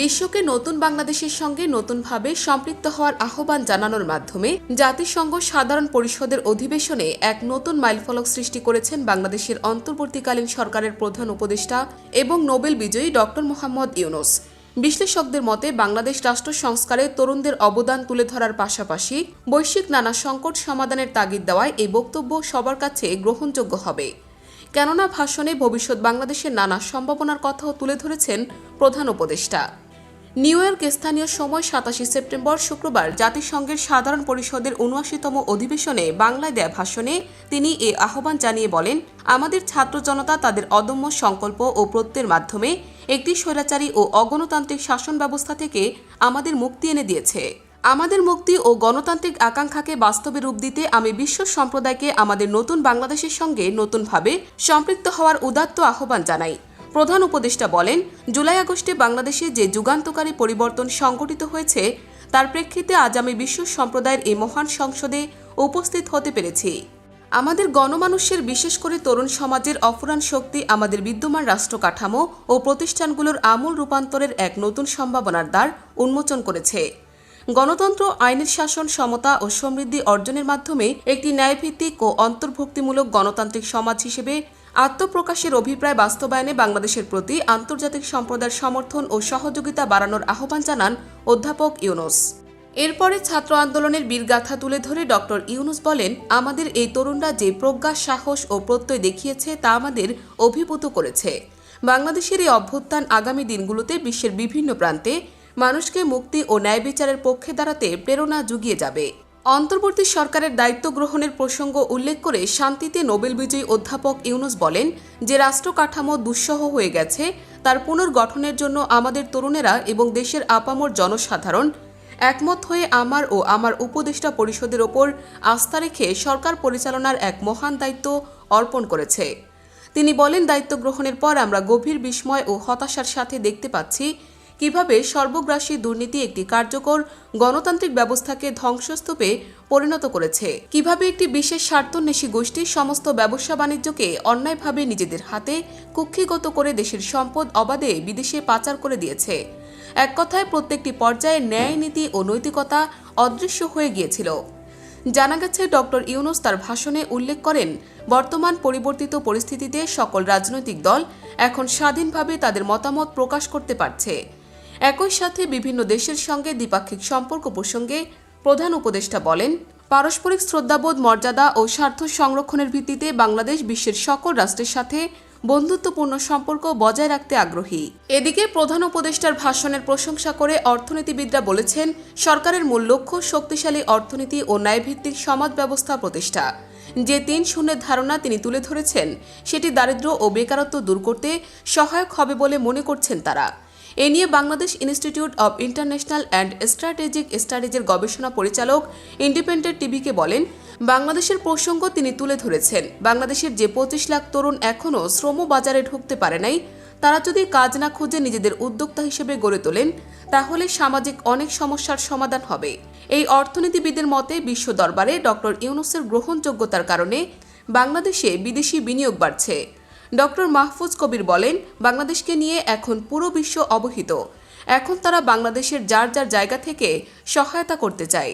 বিশ্বকে নতুন বাংলাদেশের সঙ্গে নতুনভাবে সম্পৃক্ত হওয়ার আহ্বান জানানোর মাধ্যমে জাতিসংঘ সাধারণ পরিষদের অধিবেশনে এক নতুন মাইলফলক সৃষ্টি করেছেন বাংলাদেশের অন্তর্বর্তীকালীন সরকারের প্রধান উপদেষ্টা এবং নোবেল বিজয়ী ডক্টর মোহাম্মদ ইউনুস। বিশ্লেষকদের মতে, বাংলাদেশ রাষ্ট্র সংস্কারে তরুণদের অবদান তুলে ধরার পাশাপাশি বৈশ্বিক নানা সংকট সমাধানের তাগিদ দেওয়ায় এই বক্তব্য সবার কাছে গ্রহণযোগ্য হবে। কেননা ভাষণে ভবিষ্যৎ বাংলাদেশের নানা সম্ভাবনার কথাও তুলে ধরেছেন প্রধান উপদেষ্টা। নিউ ইয়র্ক স্থানীয় সময় সাতাশে সেপ্টেম্বর শুক্রবার জাতিসংঘের সাধারণ পরিষদের উনআশিতম অধিবেশনে বাংলায় দেয়া ভাষণে তিনি এ আহ্বান জানিয়ে বলেন, আমাদের ছাত্র জনতা তাদের অদম্য সংকল্প ও প্রত্যয়ের মাধ্যমে একটি স্বৈরাচারী ও অগণতান্ত্রিক শাসন ব্যবস্থা থেকে আমাদের মুক্তি এনে দিয়েছে। আমাদের মুক্তি ও গণতান্ত্রিক আকাঙ্ক্ষাকে বাস্তবে রূপ দিতে আমি বিশ্ব সম্প্রদায়কে আমাদের নতুন বাংলাদেশের সঙ্গে নতুনভাবে সম্পৃক্ত হওয়ার উদাত্ত আহ্বান জানাই। প্রধান উপদেষ্টা বলেন, জুলাই আগস্টে বাংলাদেশে যে যুগান্তকারী পরিবর্তন সংঘটিত হয়েছে, তার প্রেক্ষিতে আজ আমি বিশ্ব সম্প্রদায়ের এই মহান সংসদে উপস্থিত হতে পেরেছি। আমাদের গণমানুষের, বিশেষ করে তরুণ সমাজের অফুরান শক্তি, আমাদের বিদ্যমান রাষ্ট্র কাঠামো ও প্রতিষ্ঠানগুলোর আমূল রূপান্তরের এক নতুন সম্ভাবনার দ্বার উন্মোচন করেছে। গণতন্ত্র, আইনের শাসন, সমতা ও সমৃদ্ধি অর্জনের মাধ্যমে একটি ন্যায়ভিত্তিক ও অন্তর্ভুক্তিমূলক গণতান্ত্রিক সমাজ হিসেবে আত্মপ্রকাশের অভিপ্রায় বাস্তবায়নে বাংলাদেশের প্রতি আন্তর্জাতিক সম্প্রদায়ের সমর্থন ও সহযোগিতা বাড়ানোর আহ্বান জানান অধ্যাপক ইউনুস। এরপরে ছাত্র আন্দোলনের বীরগাথা তুলে ধরে ডক্টর ইউনুস বলেন, আমাদের এই তরুণরা যে প্রজ্ঞা, সাহস ও প্রত্যয় দেখিয়েছে তা আমাদের অভিভূত করেছে। বাংলাদেশের এই অভ্যুত্থান আগামী দিনগুলোতে বিশ্বের বিভিন্ন প্রান্তে মানুষকে মুক্তি ও ন্যায় বিচারের পক্ষে দাঁড়াতে প্রেরণা জুগিয়ে যাবে। অন্তর্বর্তী সরকারের দায়িত্ব গ্রহণের প্রসঙ্গ উল্লেখ করে শান্তিতে নোবেল বিজয়ী অধ্যাপক ইউনুস বলেন যে রাষ্ট্র কাঠামো দুঃসহ হয়ে গেছে, তার পুনর্গঠনের জন্য আমাদের তরুণেরা এবং দেশের আপামর জনসাধারণ একমত হয়ে আমার ও আমার উপদেষ্টা পরিষদের ওপর আস্থা রেখে সরকার পরিচালনার এক মহান দায়িত্ব অর্পণ করেছে। তিনি বলেন, দায়িত্ব গ্রহণের পর আমরা গভীর বিস্ময় ও হতাশার সাথে দেখতে পাচ্ছি কীভাবে সর্বগ্রাসী দুর্নীতি একটি কার্যকর গণতান্ত্রিক ব্যবস্থাকে ধ্বংসস্তূপে পরিণত করেছে? কীভাবে একটি বিশেষ স্বার্থন্বেষী গোষ্ঠী সমস্ত ব্যবসা বাণিজ্যকে অন্যায়ভাবে নিজেদের হাতে কুক্ষিগত করে দেশের সম্পদ অবাধে বিদেশে পাচার করে দিয়েছে? এক কথায়, প্রত্যেকটি পর্যায়ে ন্যায় নীতি ও নৈতিকতা অদৃশ্য হয়ে গিয়েছিল। জানা গেছে ডক্টর ইউনুস তার ভাষণে উল্লেখ করেন, বর্তমান পরিবর্তিত পরিস্থিতিতে সকল রাজনৈতিক দল এখন স্বাধীনভাবে তাদের মতামত প্রকাশ করতে পারছে। একই সাথে বিভিন্ন দেশের সঙ্গে দ্বিপাক্ষিক সম্পর্ক প্রসঙ্গে প্রধান উপদেষ্টা বলেন, পারস্পরিক শ্রদ্ধাবোধ, মর্যাদা ও স্বার্থ সংরক্ষণের ভিত্তিতে বাংলাদেশ বিশ্বের সকল রাষ্ট্রের সাথে বন্ধুত্বপূর্ণ সম্পর্ক বজায় রাখতে আগ্রহী। এদিকে প্রধান উপদেষ্টার ভাষণের প্রশংসা করে অর্থনীতিবিদরা বলেছেন, সরকারের মূল লক্ষ্য শক্তিশালী অর্থনীতি ও ন্যায়ভিত্তিক সমাজ ব্যবস্থা প্রতিষ্ঠা। যে তিন শূন্যের ধারণা তিনি তুলে ধরেছেন, সেটি দারিদ্র্য ও বেকারত্ব দূর করতে সহায়ক হবে বলে মনে করছেন তারা। এ নিয়ে Bangladesh institute of international and strategic স্টাডিজের গবেষণা পরিচালক ইন্ডিপেন্ডেন্ট টিভিকে বলেন, বাংলাদেশের প্রসঙ্গ তিনি তুলে ধরেছেন। বাংলাদেশের যে পঁচিশ লাখ তরুণ এখনও শ্রম বাজারে ঢুকতে পারে নাই, তারা যদি কাজ না খুঁজে নিজেদের উদ্যোক্তা হিসেবে গড়ে তোলেন, তাহলে সামাজিক অনেক সমস্যার সমাধান হবে। এই অর্থনীতিবিদের মতে বিশ্ব দরবারে ডক্টর ইউনুসের গ্রহণযোগ্যতার কারণে বাংলাদেশে বিদেশি বিনিয়োগ বাড়ছে। ডক্টর মাহফুজ কবির বলেন, বাংলাদেশকে নিয়ে এখন পুরো বিশ্ব অবহিত। এখন তারা বাংলাদেশের যার যার জায়গা থেকে সহায়তা করতে চায়।